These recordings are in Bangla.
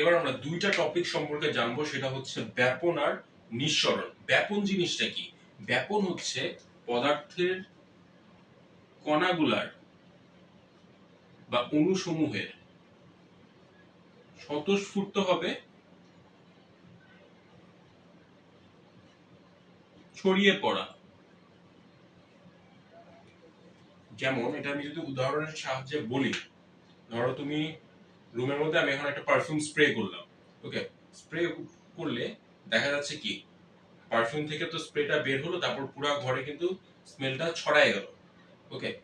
এবার আমরা দুইটা টপিক সম্পর্কে জানব, সেটা হচ্ছে ব্যাপন আর নিঃসরণ। ব্যাপন জিনিসটা কি? ব্যাপন হচ্ছে পদার্থের কণাগুলার বা অণুসমূহের স্বতঃস্ফূর্ত হবে, ছড়িয়ে পড়া। যেমন, এটা আমি যদি উদাহরণের সাহায্যে বলি, ধরো তুমি রুমের মধ্যে আমি এখন একটা পারফিউম স্প্রে করলাম। ওকে স্প্রে করলে দেখা যাচ্ছে কি? পারফিউম থেকে তো স্প্রেটা বের হলো, তারপর পুরো ঘরে কিন্তু স্মেলটা ছড়ায় গেল। ওকে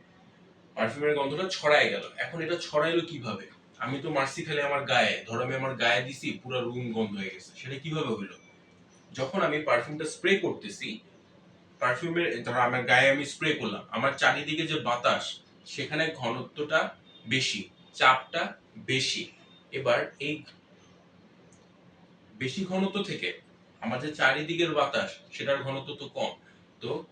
পারফিউমের গন্ধটা ছড়ায় গেল। এখন এটা ছড়াইলো কীভাবে? আমি তো মারছি খালি আমার গায়ে। ধরো আমি আমার গায়ে দিছি, পুরো রুম গন্ধ হয়ে গেছে। সেটা কীভাবে হইল? যখন আমি পারফিউমটা স্প্রে করতেছি পারফিউমের ধরো আমার গায়ে আমি স্প্রে করলাম, আমার চারিদিকে যে বাতাস, সেখানে ঘনত্বটা বেশি, চাপটা বেশি। এবার এই বেশি ঘনত্ব থেকে আমার যে চারিদিকের বাতাস, সেটার ঘনত্ব তো কম। তো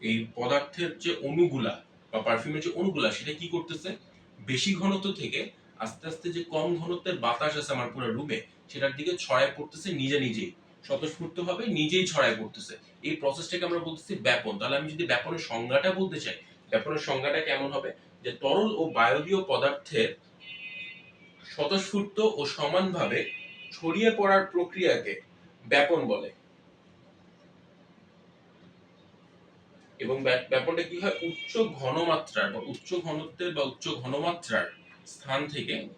এই পদার্থের যে অণুগুলা বা পারফিউমের যে অণুগুলা, সেটা কি করতেছে? বেশি ঘনত্ব থেকে আস্তে আস্তে যে কম ঘনত্বের বাতাস আছে আমার পুরো রুমে সেটার দিকে ছড়ায় পড়তেছে নিজে নিজেই। স্বতঃস্ফূর্ত ভাবে নিজেই ছড়ায় পড়তেছে। এই প্রসেসটাকে আমরা বলতেছি ব্যাপন। তাহলে আমি যদি ব্যাপনের সংজ্ঞাটা বলতে চাই, ব্যাপনের সংজ্ঞাটা কেমন হবে? যে তরল ও বায়বীয় পদার্থের স্বতঃস্ফূর্ত ও সমানভাবে ছড়িয়ে পড়ার প্রক্রিয়াকে ব্যাপন বলে। এবং ব্যাপনটা কি হয়? উচ্চ ঘনমাত্রার বা উচ্চ ঘনত্বের বা উচ্চ ঘনমাত্রার স্থান থেকে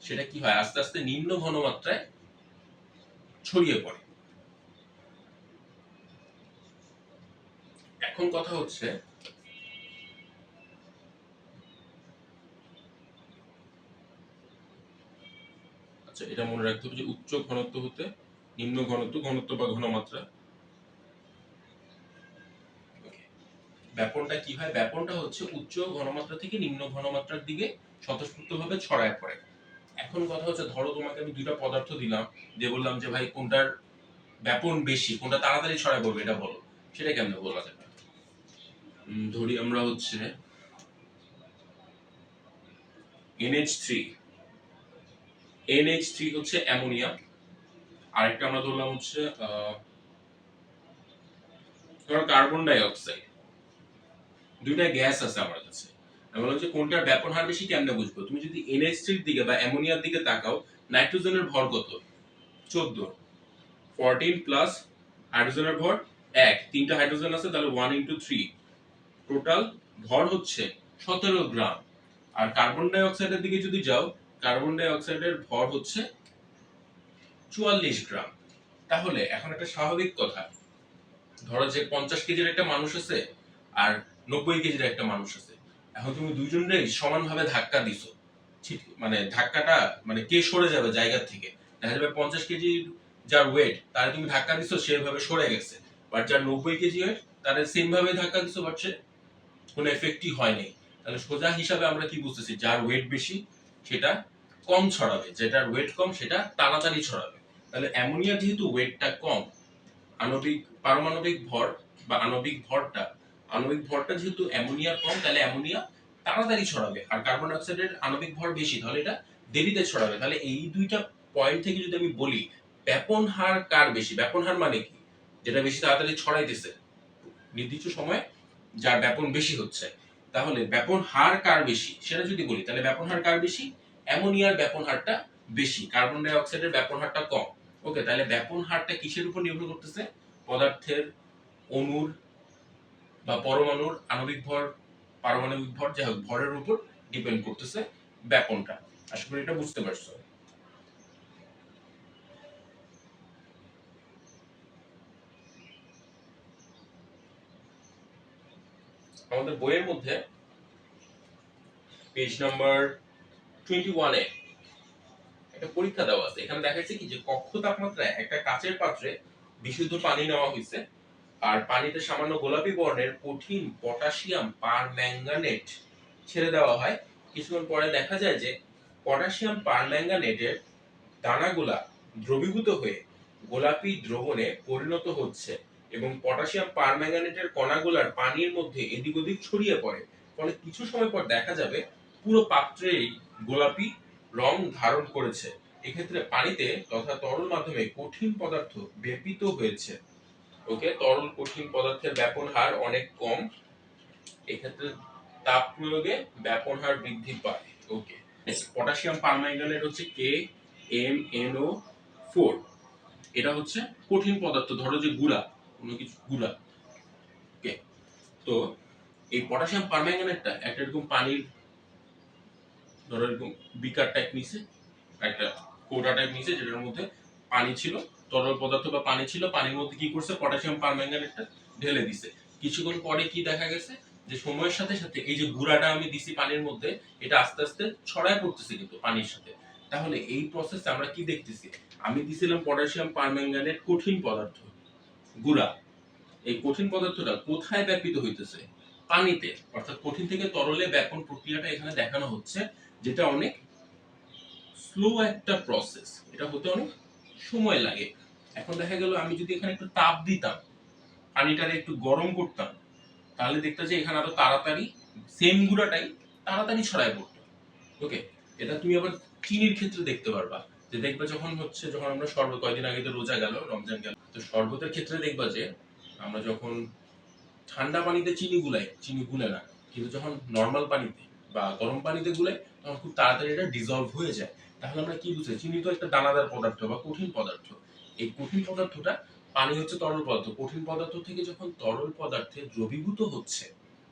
সেটা কি হয়? আস্তে আস্তে নিম্ন ঘনমাত্রায় ছড়িয়ে পড়ে। এখন কথা হচ্ছে আচ্ছা এটা মনে রাখতে হবে যে উচ্চ ঘনত্ব হতে নিম্ন ঘনত্ব ঘনত্ব বা ঘনমাত্রা। ব্যাপনটা কি হয়? ব্যাপনটা হচ্ছে উচ্চ ঘনমাত্রা থেকে নিম্ন ঘনমাত্রার দিকে স্বতঃস্ফূর্তভাবে ছড়ায় পড়ে। এখন কথা হচ্ছে, ধরো তোমাকে আমি দুইটা পদার্থ দিলাম যে বললাম যে, ভাই, কোনটার ব্যাপন বেশি, কোনটা তাড়াতাড়ি ছড়ায় পড়বে, এটা বলো। সেটা কেমনে বলা যাবে ধরি আমরা হচ্ছে NH3 NH3 হচ্ছে অ্যামোনিয়া। আরেকটা আমরা ধরলাম হচ্ছে ধরো কার্বন ডাই অক্সাইড দুইটা গ্যাস আছে আমার কাছে। আমি বললাম যে ব্যাপন হার বেশি কেমনে বুঝব? তুমি যদি NH3 এর দিকে বা অ্যামোনিয়ার দিকে তাকাও, নাইট্রোজেনের ভর কত? চোদ্দ। ফোরটিন প্লাস হাইড্রোজেনের ভর এক। তিনটা হাইড্রোজেন আছে, তাহলে ওয়ান ইন্টু থ্রি টোটাল ভর হচ্ছে সতেরো গ্রাম। আর কার্বন ডাই অক্সাইডের দিকে যদি যাও কার্বন ডাই অক্সাইডের ভর হচ্ছে চুয়াল্লিশ গ্রাম। তাহলে এখন একটা স্বাভাবিক কথা। ধরো যে পঞ্চাশ কেজির একটা মানুষ আছে আর নব্বই কেজির একটা মানুষ আছে। এখন তুমি দুইজনের সমানভাবে ধাক্কা দিছো। ঠিক মানে ধাক্কাটা মানে কে সরে যাবে জায়গা থেকে? দেখা যাবে পঞ্চাশ কেজি যার ওয়েট তার তুমি ধাক্কা দিছো সেভাবে সরে গেছে। বাট যার নব্বই কেজি ওয়েট তার সেম ভাবে ধাক্কা দিছো বাট সে কোনো এফেক্টই হয়নি। তাহলে সোজা হিসাবে আমরা কি বুঝতেছি? যার ওয়েট বেশি, সেটা কম ছড়াবে, যেটার ওয়েট কম সেটা তাড়াতাড়ি ছড়াবে। তাহলে অ্যামোনিয়া যেহেতু ওয়েটটা কম, আণবিক, পারমাণবিক ভর বা আণবিক ভরটা আণবিক ভরটা যেহেতু অ্যামোনিয়া কম, তাহলে অ্যামোনিয়া তাড়াতাড়ি ছড়াবে। আর কার্বন ডাইঅক্সাইডের আণবিক ভর বেশি, তাহলে এটা দেরিতে ছড়াবে। তাহলে এই দুইটা পয়েন্ট থেকে যদি আমি বলি, ব্যাপন হার কার বেশি? ব্যাপন হার মানে কি? যেটা বেশি তাড়াতাড়ি ছড়াইতেছে, নির্দিষ্ট সময়ে যার ব্যাপন বেশি হচ্ছে। তাহলে ব্যাপন হার কার বেশি? সেটা যদি বলি, তাহলে ব্যাপন হার কার বেশি? অ্যামোনিয়ার ব্যাপন হারটা বেশি, কার্বন ডাই অক্সাইডের ব্যাপন হারটা কম। ওকে, তাহলে ব্যাপন হারটা কিসের উপর নির্ভর করতেছে? পদার্থের অণুর বা পরমাণুর আণবিক ভর, পারমাণবিক ভর, যাই হোক, ভরের উপর ডিপেন্ড করতেছে ব্যাপনটা। আশা করি এটা বুঝতে পারছ। আমাদের বইয়ের মধ্যে পেজ নাম্বার টোয়েন্টি ওয়ানে একটা পরীক্ষা দেওয়া আছে। এখানে দেখা যাচ্ছে কি যে কক্ষ তাপমাত্রায় একটা কাচের পাত্রে বিশুদ্ধ পানি নেওয়া হয়েছে আর পানিতে সামান্য গোলাপি বর্ণের কঠিন পটাশিয়াম পার ম্যাঙ্গানেট ছেড়ে দেওয়া হয়। কিছুক্ষণ পরে দেখা যায় যে পটাশিয়াম পার ম্যাঙ্গানেটের দানাগুলা দ্রবীভূত হয়ে গোলাপি দ্রবণে পরিণত হচ্ছে এবং পটাশিয়াম পারম্যাঙ্গানেটের কণাগুলার পানির মধ্যে এদিক ওদিক ছড়িয়ে পড়ে। ফলে কিছু সময় পর দেখা যাবে পুরো পাত্রেই গোলাপি রং ধারণ করেছে। এক্ষেত্রে পানিতে তথা তরল মাধ্যমে কঠিন পদার্থ ব্যাপিত হয়েছে। ওকে, তরল কঠিন পদার্থের ব্যাপন হার অনেক কম। এক্ষেত্রে তাপ প্রয়োগে ব্যাপন হার বৃদ্ধি পায়। ওকে পটাশিয়াম পারম্যাঙ্গানেট হচ্ছে K M N O four এটা হচ্ছে কঠিন পদার্থ, ধরো যে গুড়া, কোনো কিছু গুড়া। তো এই পটাশিয়াম পারম্যাঙ্গানেটটা একটা এরকম পানির ধরো এরকম বিকার টাইপ নিছে, একটা কোটা টাইপ নিছে, যেটার মধ্যে পানি ছিল, তরল পদার্থ বা পানি ছিল, পানির মধ্যে কি করছে? পটাশিয়াম পারম্যাঙ্গানেটটা ঢেলে দিছে। কিছুক্ষণ পরে কি দেখা গেছে? যে সময়ের সাথে সাথে এই যে গুঁড়াটা আমি দিছি পানির মধ্যে, এটা আস্তে আস্তে ছড়ায় পড়তেছে কিন্তু পানির সাথে। তাহলে এই প্রসেসে আমরা কি দেখতেছি? আমি দিছিলাম পটাশিয়াম পারম্যাঙ্গানেট কঠিন পদার্থ, গুঁড়া। এই কঠিন পদার্থটা কোথায় ব্যাপিত হইতেছে? পানিতে, অর্থাৎ কঠিন থেকে তরলে ব্যাপন প্রক্রিয়াটা এখানে দেখানো হচ্ছে। যেটা অনেক স্লো একটা প্রসেস এটা হতে অনেক সময় লাগে। এখন দেখা গেল আমি যদি এখানে একটু তাপ দিতাম, পানিটারে একটু গরম করতাম, তাহলে দেখতে যে এখানে আরও তাড়াতাড়ি সেম গুঁড়াটাই তাড়াতাড়ি ছড়ায় পড়তো। ওকে এটা তুমি আবার চিনির ক্ষেত্রে দেখতে পারবা। যে দেখবা যখন হচ্ছে, যখন আমরা শরবত, কয়দিন আগে তো রোজা গেল, রমজান গেল। তো শরবতের ক্ষেত্রে দেখবা যে আমরা যখন ঠান্ডা পানিতে চিনি গুলাই, চিনি গুলে না, কিন্তু যখন নর্মাল পানিতে বা গরম পানিতে গুলাই তখন খুব তাড়াতাড়ি এটা ডিজলভ হয়ে যায়। তাহলে আমরা কি বুঝি চিনি তো একটা দানাদার পদার্থ বা কঠিন পদার্থ। এই কঠিন পদার্থটা পানি হচ্ছে তরল পদার্থ। কঠিন পদার্থ থেকে যখন তরল পদার্থে দ্রবীভূত হচ্ছে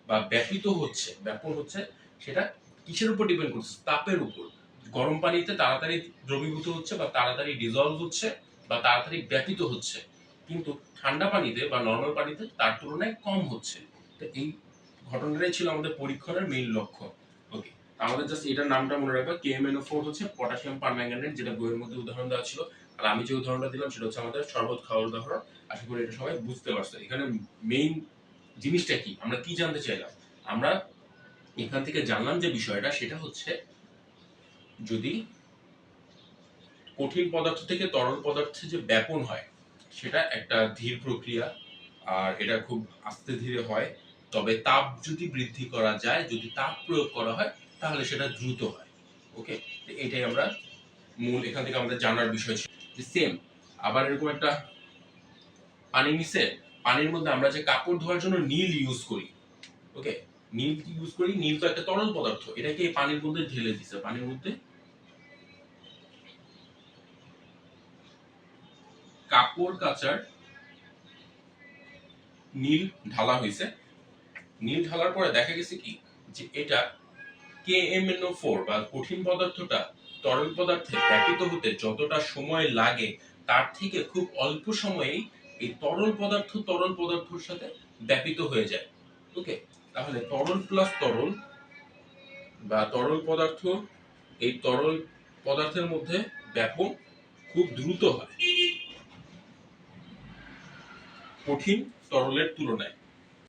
বা ব্যাপিত হচ্ছে, ব্যাপন হচ্ছে, সেটা কিসের উপর ডিপেন্ড করছে তাপের উপর। গরম পানিতে তাড়াতাড়ি দ্রবীভূত হচ্ছে বা তাড়াতাড়ি ডিজলভ হচ্ছে বা তাড়াতাড়ি ব্যাপিত হচ্ছে। কিন্তু ঠান্ডা পানিতে বা নর্মাল পানিতে তার তুলনায় কম হচ্ছে। তো এই ঘটনাটাই ছিল আমাদের পরীক্ষণের মেইন লক্ষ্য। ওকে আমাদের জাস্ট এটার নামটা মনে রাখবা K M N O four হচ্ছে পটাশিয়াম পারম্যাঙ্গানেট যেটা বইয়ের মধ্যে উদাহরণ দেওয়া ছিল। আর আমি যে উদাহরণটা দিলাম, সেটা হচ্ছে আমাদের শরবত খাওয়ার উদাহরণ। আশা করি এটা সবাই বুঝতে পারছে। এখানে মেইন জিনিসটা কি? আমরা কি জানতে চাইলাম? আমরা এখান থেকে জানলাম যে বিষয়টা, সেটা হচ্ছে যদি কঠিন পদার্থ থেকে তরল পদার্থে যে ব্যাপন হয়, সেটা একটা ধীর প্রক্রিয়া, আর এটা খুব আস্তে ধীরে হয় তবে তাপ যদি বৃদ্ধি করা যায়, যদি তাপ প্রয়োগ করা হয়, তাহলে সেটা দ্রুত হয়। ওকে এটাই আমরা মূল, এখান থেকে আমাদের জানার বিষয় ছিল। যে সেম আবার এরকম একটা পানি নিচে পানির মধ্যে আমরা যে কাপড় ধোয়ার জন্য নীল ইউজ করি ওকে নীল কি ইউজ করি? নীল তো একটা তরল পদার্থ, এটাকে পানির মধ্যে ঢেলে দিছে। পানির মধ্যে কাপড় কাচার নীল ঢালা হয়েছে নীল ঢালার পরে দেখা গেছে কি? যে এটা কে এম এন ফোর বা কঠিন পদার্থটা তরল পদার্থে ব্যাপিত হতে যতটা সময় লাগে, তার থেকে খুব অল্প সময়েই এই তরল পদার্থ তরল পদার্থের সাথে ব্যাপিত হয়ে যায়। ওকে তাহলে তরল প্লাস তরল বা তরল পদার্থ এই তরল পদার্থের মধ্যে ব্যাপক খুব দ্রুত হয়। কঠিন তরলের তুলনায়।